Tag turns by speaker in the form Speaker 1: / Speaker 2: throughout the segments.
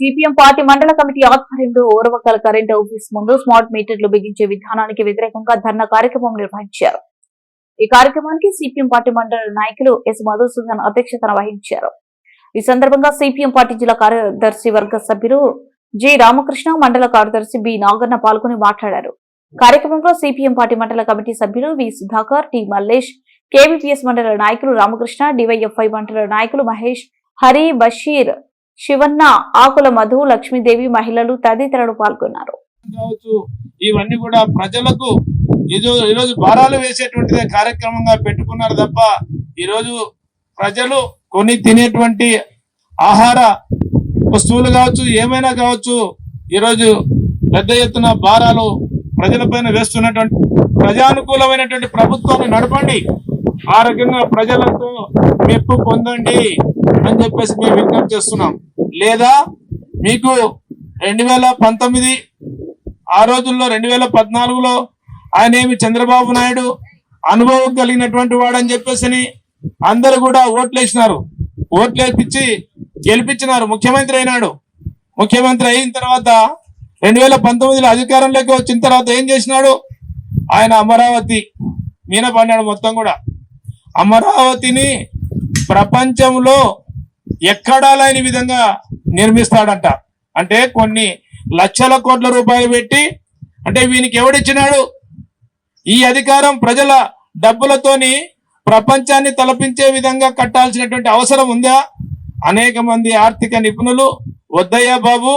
Speaker 1: CPM party మండల committee ఆధ్వర్యంలో Orvakal current office ముందు స్మార్ట్ మీటర్లు బిగించే విధానానికి వ్యతిరేకంగా ధర్నా కార్యక్రమం నిర్వహించారు. ఈ కార్యక్రమానికి సిపిఎం పార్టీ మండల నాయకులు ఎస్ మధుసూదన్ అధ్యక్షతన వహించారు. ఈ సందర్భంగా సిపిఎం పార్టీ జిల్లా కార్యదర్శి వర్గ సభ్యులు జి రామకృష్ణ మండల కార్యదర్శి బి నాగన్న పాల్గొని మాట్లాడారు. కార్యక్రమంలో సిపిఎం పార్టీ మండల కమిటీ సభ్యులు V Sudhakar T Mallesh KVPS మండల నాయకులు రామకృష్ణ డివైఎఫ్ఐ మండల నాయకులు మహేష్ హరి బషీర్ శివన్న ఆకుల మధు లక్ష్మీదేవి మహిళలు తదితరులు పాల్గొన్నారు.
Speaker 2: కావచ్చు ఇవన్నీ కూడా ప్రజలకు ఈ ఈరోజు భారాలు వేసేటువంటి కార్యక్రమంగా పెట్టుకున్నారు తప్ప ఈరోజు ప్రజలు కొని తినేటువంటి ఆహార వస్తువులు కావచ్చు ఏమైనా కావచ్చు ఈరోజు పెద్ద ఎత్తున భారాలు ప్రజలపైన వేస్తున్నటువంటి ప్రజానుకూలమైనటువంటి ప్రభుత్వాన్ని నడపండి. ఆ రకంగా ప్రజలతో మెప్పు పొందండి అని చెప్పేసి మేము విజ్ఞప్తి చేస్తున్నాం. లేదా మీకు రెండు వేల పంతొమ్మిది ఆ రోజుల్లో రెండు వేల పద్నాలుగులో ఆయన ఏమి చంద్రబాబు నాయుడు అనుభవం కలిగినటువంటి వాడని చెప్పేసి అందరూ కూడా ఓట్లేసినారు. ఓట్లేపించి గెలిపించినారు. ముఖ్యమంత్రి అయినాడు. ముఖ్యమంత్రి అయిన తర్వాత రెండు వేల పంతొమ్మిదిలో అధికారంలోకి వచ్చిన తర్వాత ఏం చేసినాడు? ఆయన అమరావతి మీన పడినాడు మొత్తం కూడా. అమరావతిని ప్రపంచంలో ఎక్కడా లేని విధంగా నిర్మిస్తాడంట. అంటే కొన్ని లక్షల కోట్ల రూపాయలు పెట్టి అంటే వీనికి ఎవడిచ్చినాడు? ఈ అధికారం ప్రజల డబ్బులతోని ప్రపంచాన్ని తలపించే విధంగా కట్టాల్సినటువంటి అవసరం ఉందా? అనేక మంది ఆర్థిక నిపుణులు వద్దయ్యా బాబు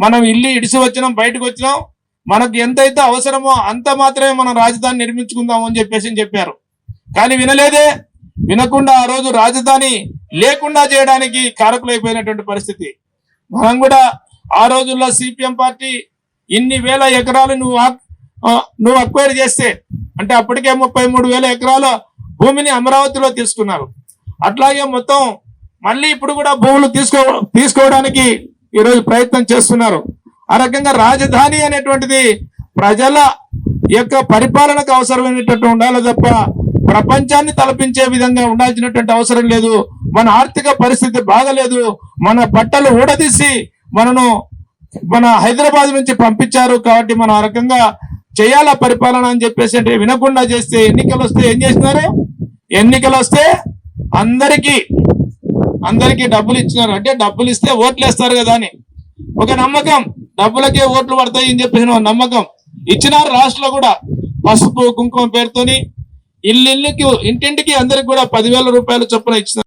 Speaker 2: మనం ఇల్లు ఇడిసి వచ్చినాం బయటకు వచ్చినాం. మనకు ఎంతైతే అవసరమో అంత మాత్రమే మనం రాజధాని నిర్మించుకుందాం అని చెప్పేసి చెప్పారు. కానీ వినలేదే? వినకుండా ఆ రోజు రాజధాని లేకుండా చేయడానికి కారకులైపోయినటువంటి పరిస్థితి. మనం కూడా ఆ రోజుల్లో సిపిఎం పార్టీ ఇన్ని వేల ఎకరాలు నువ్వు నువ్వు అక్వైర్ చేస్తే అంటే అప్పటికే ముప్పై మూడు వేల ఎకరాల భూమిని అమరావతిలో తీసుకున్నారు. అట్లాగే మొత్తం మళ్ళీ ఇప్పుడు కూడా భూములు తీసుకో తీసుకోవడానికి ఈరోజు ప్రయత్నం చేస్తున్నారు. ఆ రకంగా రాజధాని అనేటువంటిది ప్రజల యొక్క పరిపాలనకు అవసరమైనటువంటి ఉండాలి తప్ప ప్రపంచాన్ని తలపించే విధంగా ఉండాల్సినటువంటి అవసరం లేదు. మన ఆర్థిక పరిస్థితి బాగలేదు మన బట్టలు ఊడదీసి మనను మన హైదరాబాద్ నుంచి పంపించారు కాబట్టి మనం ఆ రకంగా చేయాల పరిపాలన అని చెప్పేసి అంటే వినకుండా చేస్తే ఎన్నికలు వస్తే ఏం చేసినారు ఎన్నికలు వస్తే అందరికీ అందరికీ డబ్బులు ఇచ్చినారు. అంటే డబ్బులు ఇస్తే ఓట్లు వేస్తారు కదా అని. ఒక నమ్మకం. డబ్బులకే ఓట్లు పడతాయి అని చెప్పేసి నమ్మకం. ఇచ్చినారు రాష్ట్రంలో కూడా. పసుపు కుంకుమ పేరుతోని ఇల్లు ఇల్లుకి ఇంటింటికి అందరికి కూడా పదివేల రూపాయలు చొప్పున ఇచ్చిన